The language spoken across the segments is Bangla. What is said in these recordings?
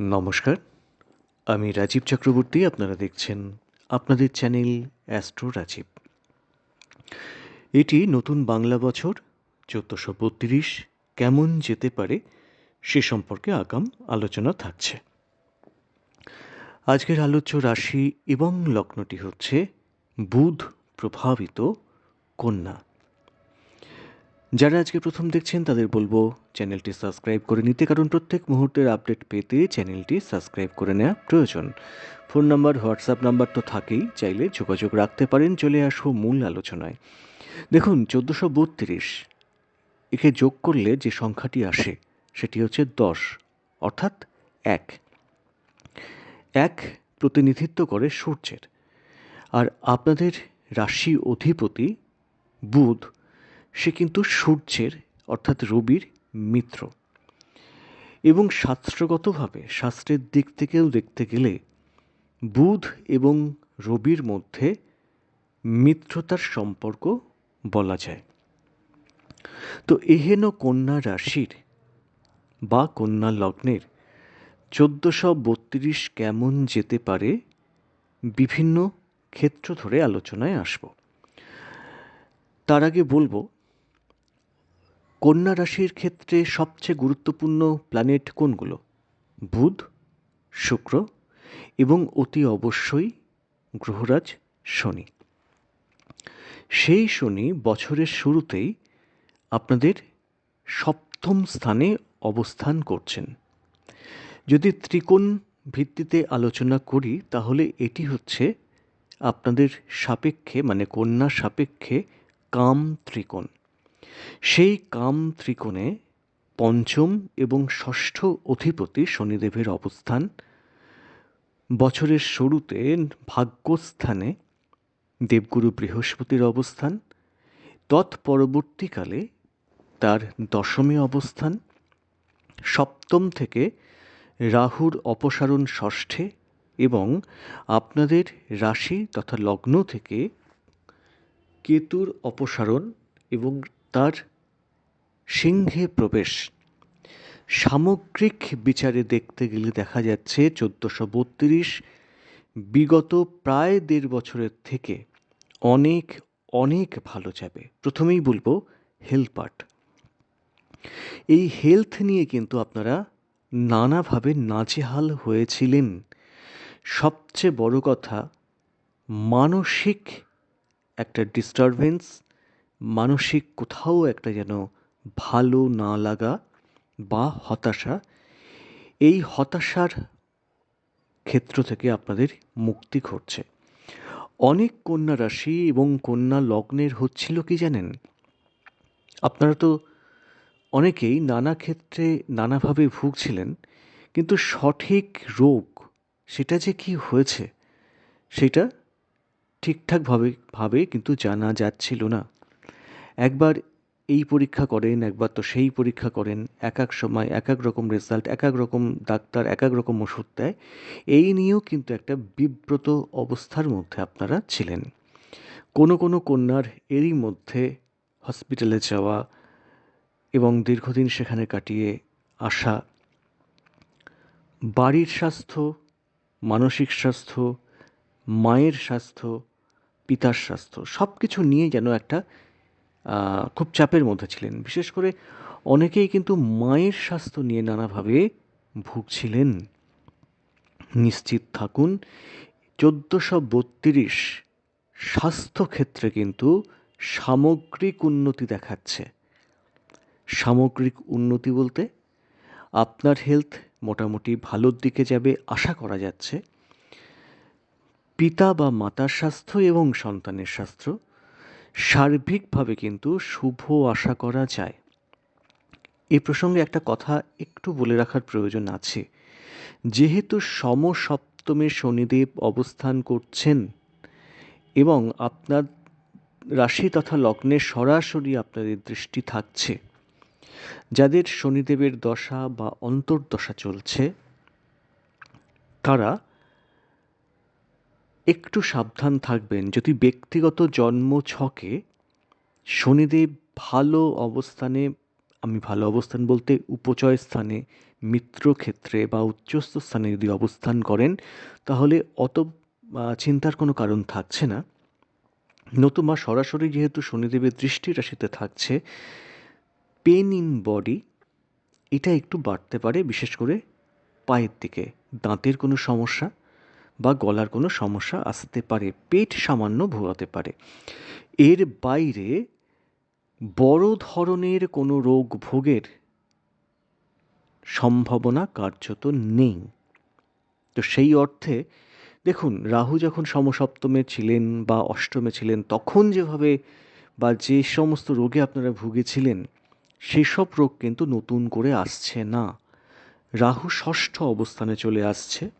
নমস্কার। আমি রাজীব চক্রবর্তী, আপনারা দেখছেন আপনাদের চ্যানেল অ্যাস্ট্রো রাজীব। এটি নতুন বাংলা বছর, চোদ্দোশো বত্রিশ, কেমন যেতে পারে সে সম্পর্কে আগাম আলোচনা থাকছে। আজকের আলোচ্য রাশি এবং লগ্নটি হচ্ছে বুধ প্রভাবিত কন্যা। যারা আজকে প্রথম দেখছেন, তাদের বলব, চ্যানেলটি সাবস্ক্রাইব করে নিতে, কারণ প্রত্যেক মুহূর্তের আপডেট পেতে চ্যানেলটি সাবস্ক্রাইব করে নেওয়া প্রয়োজন। ফোন নাম্বার, হোয়াটসঅ্যাপ নাম্বার তো থাকেই, চাইলে যোগাযোগ রাখতে পারেন। চলে আসব মূল আলোচনায়। দেখুন, চোদ্দোশো বত্রিশ একে যোগ করলে যে সংখ্যাটি আসে, সেটি হচ্ছে দশ, অর্থাৎ এক। এক প্রতিনিধিত্ব করে সূর্যের। আর আপনাদের রাশি অধিপতি বুধ সে কিন্তু সূর্যের, অর্থাৎ রবির মিত্র। এবং শাস্ত্রগতভাবে, শাস্ত্রের দিক থেকেও দেখতে গেলে, বুধ এবং রবির মধ্যে মিত্রতার সম্পর্ক বলা যায়। তো এহেন কন্যা রাশির বা কন্যা লগ্নের চোদ্দোশো বত্রিশ কেমন যেতে পারে, বিভিন্ন ক্ষেত্র ধরে আলোচনায় আসব। তার আগে বলব কন্যা রাশির ক্ষেত্রে সবচেয়ে গুরুত্বপূর্ণ প্ল্যানেট কোনগুলো? বুধ, শুক্র এবং অতি অবশ্যই গ্রহরাজ শনি। সেই শনি বছরের শুরুতেই আপনাদের সপ্তম স্থানে অবস্থান করছেন। যদি ত্রিকোণ ভিত্তিতে আলোচনা করি, তাহলে এটি হচ্ছে আপনাদের সাপেক্ষে মানে কন্যা সাপেক্ষে কাম ত্রিকোণ। সেই কাম ত্রিকোণে পঞ্চম এবং ষষ্ঠ অধিপতি শনিদেবের অবস্থান। বছরের শুরুতে ভাগ্যস্থানে দেবগুরু বৃহস্পতির অবস্থান। তৎপরবর্তীকালে তার দশমী অবস্থান। সপ্তম থেকে রাহুর অপসারণ ষষ্ঠে এবং আপনাদের রাশি তথা লগ্ন থেকে কেতুর অপসারণ এবং তার সিংহে প্রবেশ। সামগ্রিক বিচারে দেখতে গেলে দেখা যাচ্ছে চোদ্দোশো বত্রিশ, বিগত প্রায় দেড় বছরের থেকে অনেক অনেক ভালো যাবে। প্রথমেই বলব হেলথ পার্ট। এই হেলথ নিয়ে কিন্তু আপনারা নানাভাবে নাজেহাল হয়েছিলেন। সবচেয়ে বড় কথা, মানসিক একটা ডিস্টারবেন্স মানসিক কোথাও একটা যেন ভালো না লাগা বা হতাশা, এই হতাশার ক্ষেত্র থেকে আপনাদের মুক্তি ঘটছে। অনেক কন্যা রাশি এবং কন্যা লগ্নের হচ্ছিল কি জানেন? আপনারা তো অনেকেই নানা ক্ষেত্রে নানাভাবে ভুগছিলেন, কিন্তু সঠিক রোগ সেটা যে কি হয়েছে, সেটা ঠিকঠাকভাবে, ভাবে কিন্তু জানা যাচ্ছিল না। একবার এই পরীক্ষা করেন, একবার তো সেই পরীক্ষা করেন এক এক সময় এক এক রকম রেজাল্ট এক এক রকম ডাক্তার এক এক রকম ওষুধ দেয়। এই নিয়েও কিন্তু একটা বিব্রত অবস্থার মধ্যে আপনারা ছিলেন। কোনো কোনো কন্যার এরই মধ্যে হসপিটালে যাওয়া এবং দীর্ঘদিন সেখানে কাটিয়ে আসা। বাড়ির স্বাস্থ্য, মানসিক স্বাস্থ্য, মায়ের স্বাস্থ্য, পিতার স্বাস্থ্য সব কিছু নিয়ে যেন একটা খুব চাপের মধ্যে ছিলেন। বিশেষ করে অনেকেই কিন্তু মায়ের স্বাস্থ্য নিয়ে নানাভাবে ভুগছিলেন। নিশ্চিত থাকুন, চোদ্দোশো বত্রিশ স্বাস্থ্যক্ষেত্রে কিন্তু সামগ্রিক উন্নতি দেখাচ্ছে। সামগ্রিক উন্নতি বলতে আপনার হেলথ মোটামুটি ভালোর দিকে যাবে আশা করা যাচ্ছে। পিতা বা মাতার স্বাস্থ্য এবং সন্তানের স্বাস্থ্য সার্বিকভাবে কিন্তু শুভ আশা করা যায়। এ প্রসঙ্গে একটা কথা একটু বলে রাখার প্রয়োজন আছে। যেহেতু সমসপ্তমে শনিদেব অবস্থান করছেন এবং আপনার রাশি তথা লগ্নে সরাসরি আপনাদের দৃষ্টি থাকছে, যাদের শনিদেবের দশা বা অন্তর্দশা চলছে, তারা একটু সাবধান থাকবেন। যদি ব্যক্তিগত জন্ম ছকে শনিদেব ভালো অবস্থানে, আমি ভালো অবস্থান বলতে উপচয় স্থানে মিত্র ক্ষেত্রে বা উচ্চস্থ স্থানে যদি অবস্থান করেন, তাহলে অত চিন্তার কোনো কারণ থাকছে না। নতুবা সরাসরি যেহেতু শনিদেবের দৃষ্টি রাশিতে থাকছে পেন ইন বডি এটা একটু বাড়তে পারে, বিশেষ করে পায়ের দিকে। দাঁতের কোনো সমস্যা বা গলার কোনো সমস্যা আসতে পারে, পেট সামান্য ভোগাতে পারে। এর বাইরে বড় ধরনের কোনো রোগ ভোগের সম্ভাবনা কার্যত নেই। তো সেই অর্থে দেখুন, রাহু যখন সমসপ্তমে ছিলেন বা অষ্টমে ছিলেন, তখন যেভাবে বা যে সমস্ত রোগে আপনারা ভুগেছিলেন, সেসব রোগ কিন্তু নতুন করে আসছে না। রাহু ষষ্ঠ অবস্থানে চলে আসছে।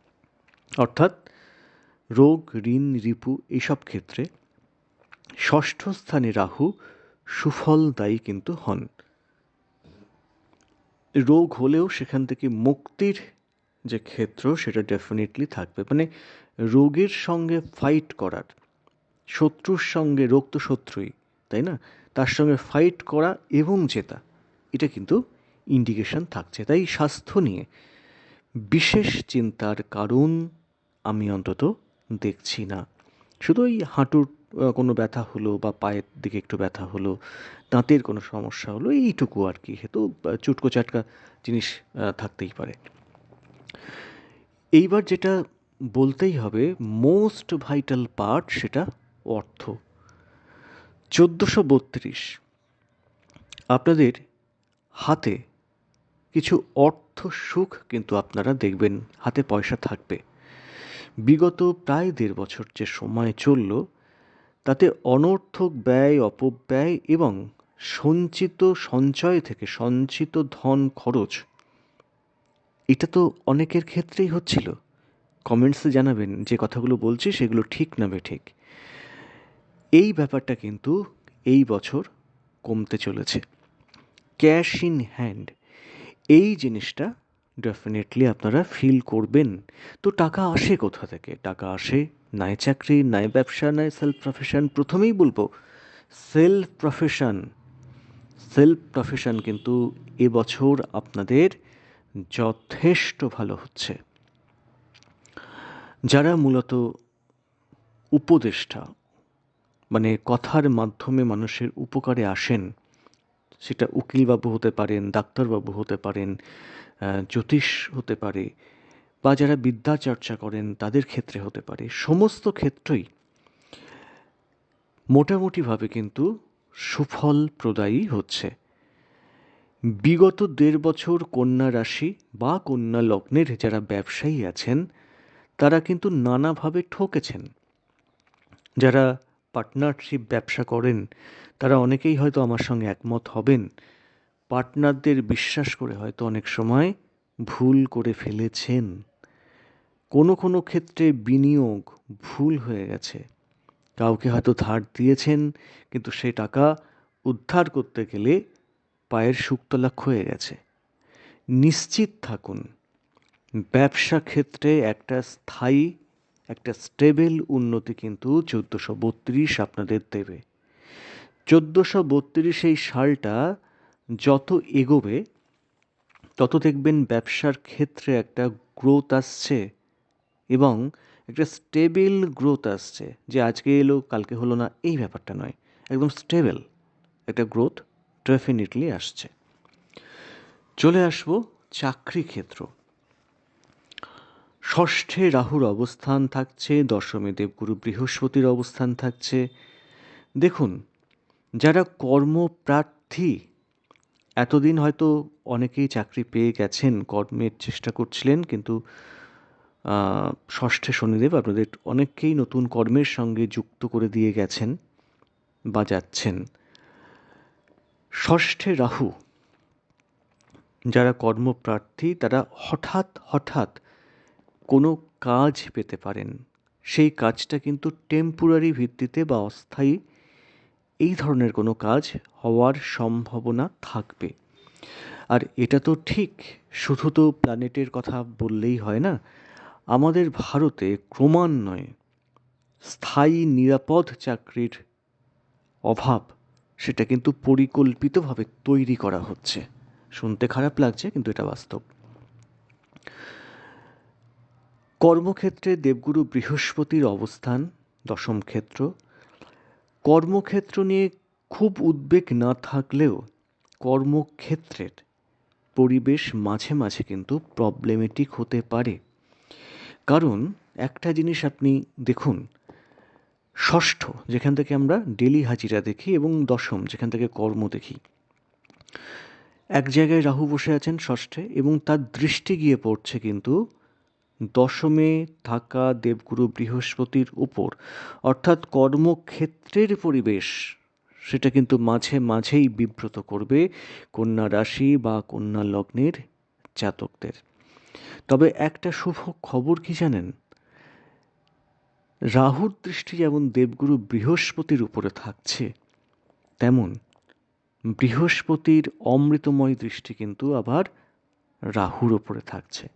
অর্থাৎ রোগ, ঋণ, রিপু এইসব ক্ষেত্রে ষষ্ঠ স্থানে রাহু সুফলদায়ী কিন্তু হন। রোগ হলেও সেখান থেকে মুক্তির যে ক্ষেত্র সেটা ডেফিনেটলি থাকবে। মানে রোগের সঙ্গে ফাইট করার, শত্রুর সঙ্গে, রোগ তো শত্রুই, তাই না? তার সঙ্গে ফাইট করা এবং জেতা, এটা কিন্তু ইন্ডিকেশন থাকছে। তাই স্বাস্থ্য নিয়ে বিশেষ চিন্তার কারণ আমি অন্তত দেখছি না। শুধু ওই হাঁটুর কোনো ব্যথা হলো বা পায়ের দিকে একটু ব্যথা হলো, দাঁতের কোনো সমস্যা হলো, এইটুকু আর কি। হেতু চুটকো চাটকা জিনিস থাকতেই পারে। এইবার যেটা বলতেই হবে মোস্ট ভাইটাল পার্ট সেটা অর্থ। চোদ্দোশো বত্রিশ। আপনাদের হাতে কিছু অর্থ সুখ কিন্তু আপনারা দেখবেন, হাতে পয়সা থাকবে। বিগত প্রায় দেড় বছর যে সময় চলল, তাতে অনর্থক ব্যয়, অপব্যয় এবং সঞ্চিত সঞ্চয় থেকে সঞ্চিত ধন খরচ, এটা তো অনেকের ক্ষেত্রেই হচ্ছিল। কমেন্টসে জানাবেন যে কথাগুলো বলছি, সেগুলো ঠিক না ঠিক। এই ব্যাপারটা কিন্তু এই বছর কমতে চলেছে। Cash in hand. এই জিনিসটা ডেফিনেটলি আপনারা ফিল করবেন। তো টাকা আসে কোথা থেকে? টাকা আসে নাই চাকরি, নাই ব্যবসা, নাই সেলফ প্রফেশন প্রথমেই বলব সেলফ প্রফেশন সেলফ প্রফেশন কিন্তু এবছর আপনাদের যথেষ্ট ভালো হচ্ছে। যারা মূলত উপদেষ্টা মানে কথার মাধ্যমে মানুষের উপকারে আসেন, সেটা উকিলবাবু হতে পারেন, ডাক্তারবাবু হতে পারেন জ্যোতিষ হতে পারে বা যারা বিদ্যা চর্চা করেন তাদের ক্ষেত্রে হতে পারে। সমস্ত ক্ষেত্রেই মোটামুটিভাবে কিন্তু সুফল প্রদায়ী হচ্ছে। বিগত দেড় বছর কন্যা রাশি বা কন্যা লগ্নের যারা ব্যবসায়ী আছেন, তারা কিন্তু নানাভাবে ঠকেছেন। যারা পার্টনারশিপ ব্যবসা করেন, তারা অনেকেই হয়তো আমার সঙ্গে একমত হবেন। পার্টনারদের বিশ্বাস করে হয়তো অনেক সময় ভুল করে ফেলেছেন। কোনো কোনো ক্ষেত্রে বিনিয়োগ ভুল হয়ে গেছে। কাউকে হয়তো ধার দিয়েছেন, কিন্তু সে টাকা উদ্ধার করতে গেলে পায়ের শুক্তলা ক্ষয়ে গেছে। নিশ্চিত থাকুন, ব্যবসা ক্ষেত্রে একটা স্থায়ী, একটা স্টেবেল উন্নতি কিন্তু চোদ্দোশো বত্রিশ আপনাদের দেবে। চোদ্দোশো বত্রিশ এই সালটা যত এগোবে, তত দেখবেন ব্যবসার ক্ষেত্রে একটা গ্রোথ আসছে এবং একটা স্টেবেল গ্রোথ আসছে যে আজকে এলো, কালকে হলো না, এই ব্যাপারটা নয়। একদম স্টেবেল একটা গ্রোথ ডেফিনেটলি আসছে। চলে আসব চাকরি ক্ষেত্র। ষষ্ঠে রাহুর অবস্থান থাকছে, দশমী দেবগুরু বৃহস্পতির অবস্থান থাকছে। দেখুন, যারা কর্মপ্রার্থী এতদিন হয়তো অনেকেই চাকরি পেয়ে গেছেন, কর্মের চেষ্টা করছিলেন, কিন্তু ষষ্ঠে শনিদেব আপনাদের অনেককেই নতুন কর্মের সঙ্গে যুক্ত করে দিয়ে গেছেন বা যাচ্ছেন। ষষ্ঠে রাহু, যারা কর্মপ্রার্থী, তারা হঠাৎ হঠাৎ কোনো কাজ পেতে পারেন। সেই কাজটা কিন্তু টেম্পোরারি ভিত্তিতে বা অস্থায়ী এই ধরনের কোনো কাজ হওয়ার সম্ভাবনা থাকবে। আর এটা তো ঠিক, শুধু তো প্ল্যানেটের কথা বললেই হয় না, আমাদের ভারতে ক্রমান্বয়ে স্থায়ী নিরাপদ চাকরির অভাব, সেটা কিন্তু পরিকল্পিতভাবে তৈরি করা হচ্ছে। শুনতে খারাপ লাগছে, কিন্তু এটা বাস্তব। কর্মক্ষেত্রে দেবগুরু বৃহস্পতির অবস্থান, দশম ক্ষেত্র কর্মক্ষেত্র নিয়ে খুব উদ্বেগ না থাকলেও কর্মক্ষেত্রের পরিবেশ মাঝে মাঝে কিন্তু প্রবলেমেটিক হতে পারে। কারণ একটা জিনিস আপনি দেখুন, ষষ্ঠ, যেখান থেকে আমরা ডেলি হাজিরা দেখি এবং দশম, যেখান থেকে কর্ম দেখি। এক জায়গায় রাহু বসে আছেন ষষ্ঠে এবং তার দৃষ্টি গিয়ে পড়ছে কিন্তু দশমে থাকা দেবগুরু বৃহস্পতির উপর, অর্থাৎ কর্মক্ষেত্রের পরিবেশ, সেটা কিন্তু মাঝে মাঝেই বিব্রত করবে কন্যা রাশি বা কন্যা লগ্নের জাতকদের। তবে একটা শুভ খবর কি জানেন? রাহুর দৃষ্টি যেমন দেবগুরু বৃহস্পতির উপরে থাকছে, তেমন বৃহস্পতির অমৃতময় দৃষ্টি কিন্তু আবার রাহুর ওপরে থাকছে।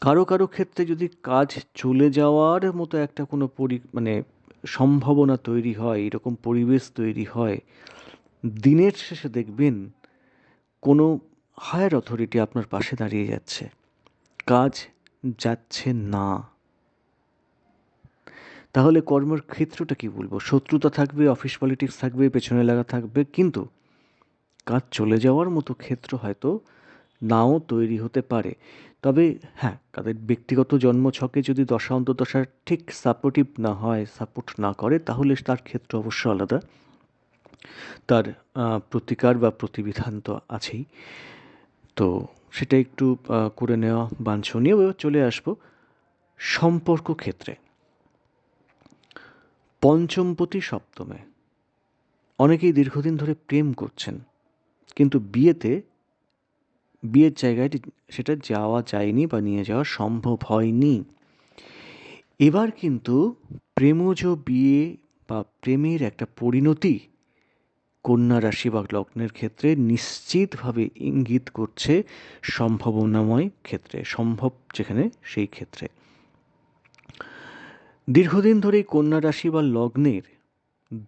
কারও কারও ক্ষেত্রে যদি কাজ চলে যাওয়ার মতো একটা কোনো পরি মানে সম্ভাবনা তৈরি হয়, এরকম পরিবেশ তৈরি হয়, দিনের শেষে দেখবেন কোনো হায়ার অথরিটি আপনার পাশে দাঁড়িয়ে যাচ্ছে। কাজ যাচ্ছে না। তাহলে কর্মের ক্ষেত্রটা কি বলব? শত্রুতা থাকবে অফিস পলিটিক্স থাকবে, পেছনে লাগা থাকবে, কিন্তু কাজ চলে যাওয়ার মতো ক্ষেত্র হয়তো নাও তৈরি হতে পারে। তবে হ্যাঁ তাদের ব্যক্তিগত জন্মছকে যদি দশা অন্তদশা ঠিক সাপোর্টিভ না হয় সাপোর্ট না করে, তাহলে তার ক্ষেত্র অবশ্য আলাদা। তার প্রতিকার বা প্রতিবিধান তো আছেই। তো সেটা একটু করে নেওয়া বাঞ্ছনীয়। চলে আসব সম্পর্ক ক্ষেত্রে। পঞ্চমপতি সপ্তমে। অনেকেই দীর্ঘদিন ধরে প্রেম করছেন, কিন্তু বিয়েতে বিয়ের জায়গায় সেটা যাওয়া যায়নি বা নিয়ে যাওয়া সম্ভব হয়নি। এবার কিন্তু প্রেমজ বিয়ে বা প্রেমের একটা পরিণতি কন্যা রাশি বা লগ্নের ক্ষেত্রে নিশ্চিতভাবে ইঙ্গিত করছে সম্ভাবনাময় ক্ষেত্রে, সম্ভব যেখানে সেই ক্ষেত্রে। দীর্ঘদিন ধরেই কন্যা রাশি বা লগ্নের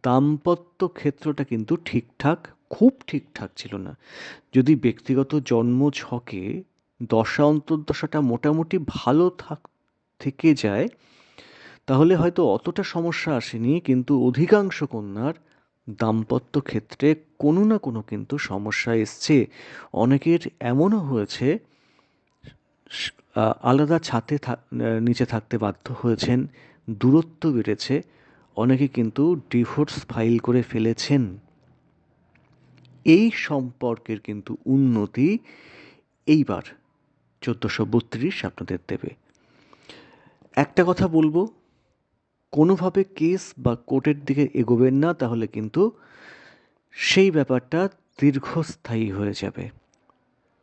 দাম্পত্য ক্ষেত্রটা কিন্তু ঠিকঠাক খুব ঠিকঠাক ছিল না। যদি ব্যক্তিগত জন্ম ছকে দশা অন্তর্দশাটা মোটামুটি ভালো থাক, থেকে যায়, তাহলে হয়তো অতটা সমস্যা আসেনি, কিন্তু অধিকাংশ কন্যার দাম্পত্য ক্ষেত্রে কোনো না কোনো কিন্তু সমস্যা এসছে। অনেকের এমনও হয়েছে আলাদা ছাতে নিচে থাকতে বাধ্য হয়েছেন, দূরত্ব বেড়েছে, অনেকে কিন্তু ডিভোর্স ফাইল করে ফেলেছেন। এই সম্পর্কের কিন্তু উন্নতি এইবার চোদ্দোশো বত্রিশ আপনাদের দেবে। একটা কথা বলব, কোনোভাবে কেস বা কোর্টের দিকে এগোবেন না, তাহলে কিন্তু সেই ব্যাপারটা দীর্ঘস্থায়ী হয়ে যাবে।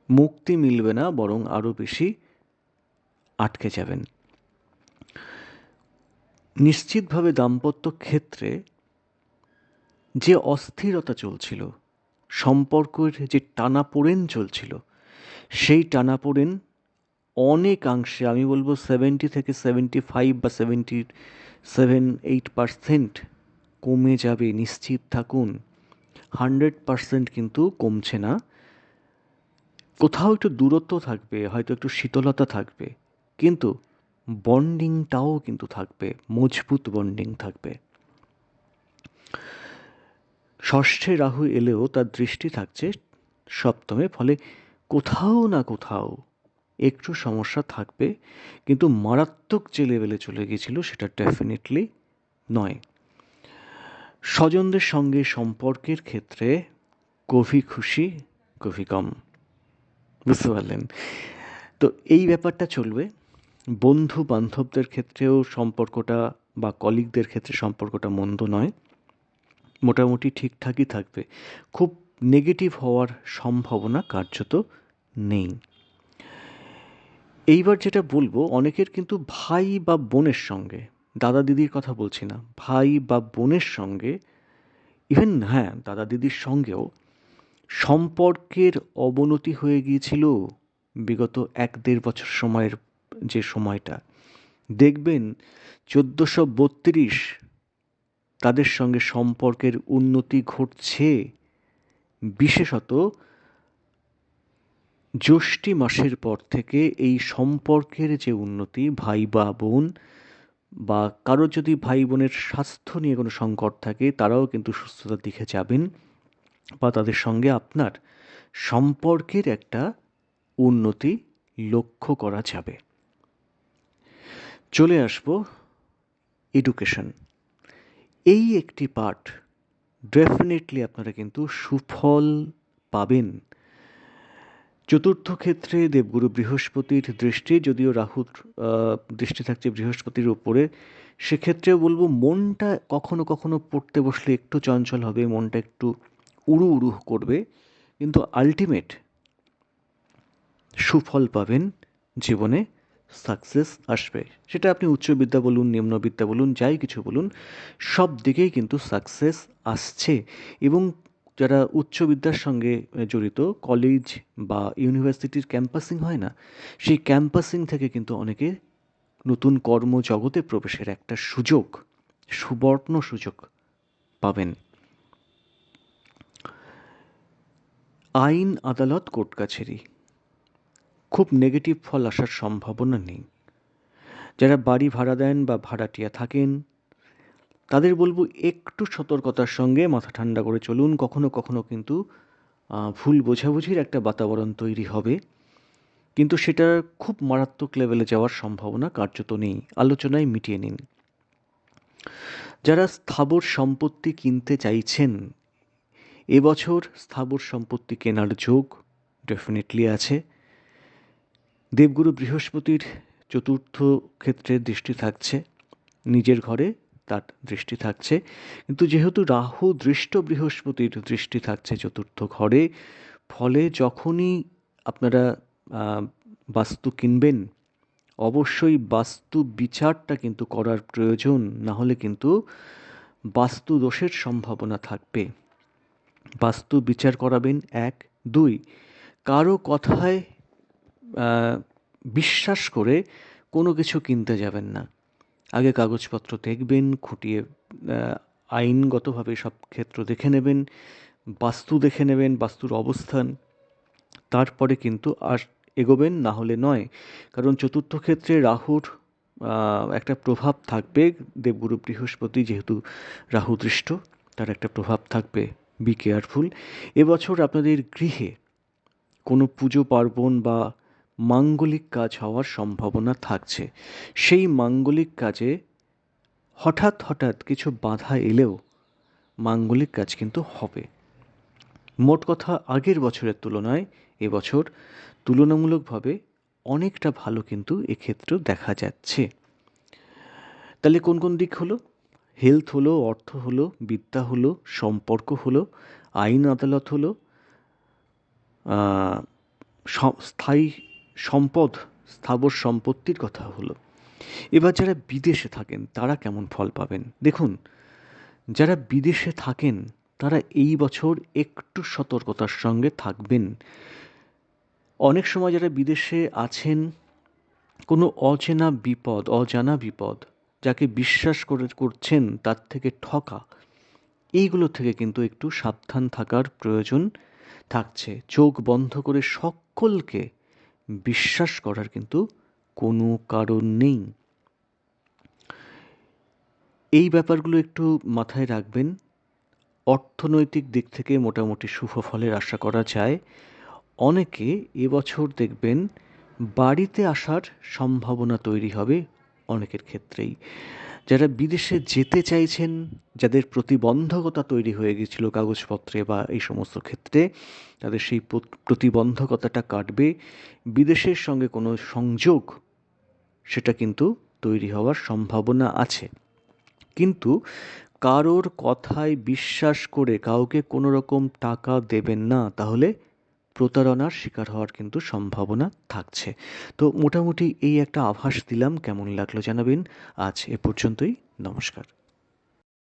মুক্তি মিলবে না, বরং আরও বেশি আটকে যাবেন। নিশ্চিতভাবে দাম্পত্য ক্ষেত্রে যে অস্থিরতা চলছিল সম্পর্কের যে টানাপোড়েন চলছিল, সেই টানাপোড়েন অনেকাংশে আমি বলব সেভেন্টি থেকে সেভেন্টি ফাইভ বা সেভেন্টি সেভেন এইট পারসেন্ট কমে যাবে, নিশ্চিত থাকুন। হান্ড্রেড পারসেন্ট কিন্তু কমছে না। কোথাও একটু দূরত্ব থাকবে, হয়তো একটু শীতলতা থাকবে, কিন্তু বন্ডিংটাও কিন্তু থাকবে, মজবুত বন্ডিং থাকবে। ষষ্ঠে রাহু এলেও তার দৃষ্টি থাকছে সপ্তমে, ফলে কোথাও না কোথাও একটু সমস্যা থাকবে, কিন্তু মারাত্মক যে লেভেলে চলে গিয়েছিল সেটা ডেফিনেটলি নয়। স্বজনদের সঙ্গে সম্পর্কের ক্ষেত্রে কভি খুশি, কভি কম। বুঝতে পারলেন? তো এই ব্যাপারটা চলবে। বন্ধু বান্ধবদের ক্ষেত্রেও সম্পর্কটা বা কলিগদের ক্ষেত্রে সম্পর্কটা মন্দ নয়। মোটামুটি ঠিকঠাকই থাকবে। খুব নেগেটিভ হওয়ার সম্ভাবনা কার্যত নেই। এইবার যেটা বলব, অনেকের কিন্তু ভাই বা বোনের সঙ্গে, দাদা দিদির কথা বলছি না, ভাই বা বোনের সঙ্গে ইভেন হ্যাঁ দাদা দিদির সঙ্গেও সম্পর্কের অবনতি হয়ে গিয়েছিল বিগত এক দেড় বছর সময়ের যে সময়টা। দেখবেন চোদ্দোশো বত্রিশ তাদের সঙ্গে সম্পর্কের উন্নতি ঘটছে। বিশেষত জ্যৈষ্ঠী মাসের পর থেকে এই সম্পর্কের যে উন্নতি, ভাই বা বোন বা কারও যদি ভাই বোনের স্বাস্থ্য নিয়ে কোনো সংকট থাকে, তারাও কিন্তু সুস্থতার দিকে যাবেন বা তাদের সঙ্গে আপনার সম্পর্কের একটা উন্নতি লক্ষ্য করা যাবে। চলে আসব এডুকেশন এই একটি পার্ট ডেফিনেটলি আপনারা কিন্তু সুফল পাবেন। চতুর্থ ক্ষেত্রে দেবগুরু বৃহস্পতির দৃষ্টি, যদিও রাহুর দৃষ্টি থাকছে বৃহস্পতির উপরে, সেক্ষেত্রেও বলব মনটা কখনো কখনো পড়তে বসলে একটু চঞ্চল হবে, মনটা একটু উড়ু উড়ু করবে, কিন্তু আলটিমেট সুফল পাবেন জীবনে। সাকসেস আসবে। সেটা আপনি উচ্চ বিদ্যা বলুন, নিম্নবিদ্যা বলুন, যাই কিছু বলুন, সব দিকেই কিন্তু সাকসেস আসছে। এবং যারা উচ্চ বিদ্যার সঙ্গে জড়িত কলেজ বা ইউনিভার্সিটির ক্যাম্পাসিং হয় না, সেই ক্যাম্পাসিং থেকে কিন্তু অনেকে নতুন কর্মজগতে প্রবেশের একটা সুযোগ, সুবর্ণ সুযোগ পাবেন। আইন আদালত কোর্ট কাছারি। খুব নেগেটিভ ফল আসার সম্ভাবনা নেই। যারা বাড়ি ভাড়া দেন বা ভাড়াটিয়া থাকেন, তাদের বলব একটু সতর্কতার সঙ্গে মাথা ঠান্ডা করে চলুন, কখনো কখনো কিন্তু ভুল বোঝাবুঝির একটা বাতাবরণ তৈরি হবে। কিন্তু সেটা খুব মারাত্মক লেভেলে যাওয়ার সম্ভাবনা কার্যত নেই। আলোচনায় মিটিয়ে নিন। যারা স্থাবর সম্পত্তি কিনতে চাইছেন এবছর স্থাবর সম্পত্তি কেনার যোগ ডেফিনেটলি আছে। দেবগুরু বৃহস্পতির চতুর্থ ক্ষেত্রে দৃষ্টি থাকছে, নিজের ঘরে তার দৃষ্টি থাকছে। কিন্তু যেহেতু রাহু দৃষ্ট বৃহস্পতির দৃষ্টি থাকছে চতুর্থ ঘরে, ফলে যখনই আপনারা বাস্তু কিনবেন, অবশ্যই বাস্তু বিচারটা কিন্তু করার প্রয়োজন। না হলে কিন্তু বাস্তু দোষের সম্ভাবনা থাকবে। বাস্তু বিচার করাবেন এক। দুই, কারও কথায় বিশ্বাস করে কোনো কিছু কিনতে যাবেন না। আগে কাগজপত্র দেখবেন, খুঁটিয়ে আইনগতভাবে সব ক্ষেত্র দেখে নেবেন, বাস্তু দেখে নেবেন, বাস্তুর অবস্থান। তারপরে কিন্তু আর এগোবেন, না হলে নয়। কারণ চতুর্থ ক্ষেত্রে রাহুর একটা প্রভাব থাকবে। দেবগুরু বৃহস্পতি যেহেতু রাহু দৃষ্ট তার একটা প্রভাব থাকবে। বি কেয়ারফুল এবছর আপনাদের গৃহে কোনো পুজো পার্বণ বা মাঙ্গলিক কাজ হওয়ার সম্ভাবনা থাকছে। সেই মাঙ্গলিক কাজে হঠাৎ হঠাৎ কিছু বাধা এলেও মাঙ্গলিক কাজ কিন্তু হবে। মোট কথা, আগের বছরের তুলনায় এবছর তুলনামূলকভাবে অনেকটা ভালো কিন্তু এক্ষেত্রেও দেখা যাচ্ছে। তাহলে কোন কোন দিক হলো? হেলথ হলো, অর্থ হলো, বিদ্যা হলো, সম্পর্ক হলো, আইন আদালত হলো স্থায়ী সম্পদ, স্থাবর সম্পত্তির কথা হলো। এবার যারা বিদেশে থাকেন, তারা কেমন ফল পাবেন? দেখুন, যারা বিদেশে থাকেন, তারা এই বছর একটু সতর্কতার সঙ্গে থাকবেন। অনেক সময় যারা বিদেশে আছেন, কোনো অচেনা বিপদ, অজানা বিপদ, যাকে বিশ্বাস করে করছেন, তার থেকে ঠকা, এইগুলো থেকে কিন্তু একটু সাবধান থাকার প্রয়োজন থাকছে। চোখ বন্ধ করে সকলকে বিশ্বাস করার কিন্তু কোনো কারণ নেই। এই ব্যাপারগুলো একটু মাথায় রাখবেন। অর্থনৈতিক দিক থেকে মোটামুটি শুভ ফলের আশা করা যায়। অনেকে এবছর দেখবেন বাড়িতে আসার সম্ভাবনা তৈরি হবে অনেকের ক্ষেত্রেই। যারা বিদেশে যেতে চাইছেন, যাদের প্রতিবন্ধকতা তৈরি হয়ে গেছিল কাগজপত্রে বা এই সমস্ত ক্ষেত্রে, তাদের সেই প্রতিবন্ধকতাটা কাটবে। বিদেশের সঙ্গে কোনো সংযোগ, সেটা কিন্তু তৈরি হওয়ার সম্ভাবনা আছে। কিন্তু কারোর কথায় বিশ্বাস করে কাউকে কোনো রকম টাকা দেবেন না, তাহলে প্রতারণার শিকার হওয়ার কিন্তু সম্ভাবনা থাকছে। তো মোটামুটি এই একটা আভাস দিলাম। কেমন লাগল জানাবেন? আজ এ পর্যন্তই। নমস্কার।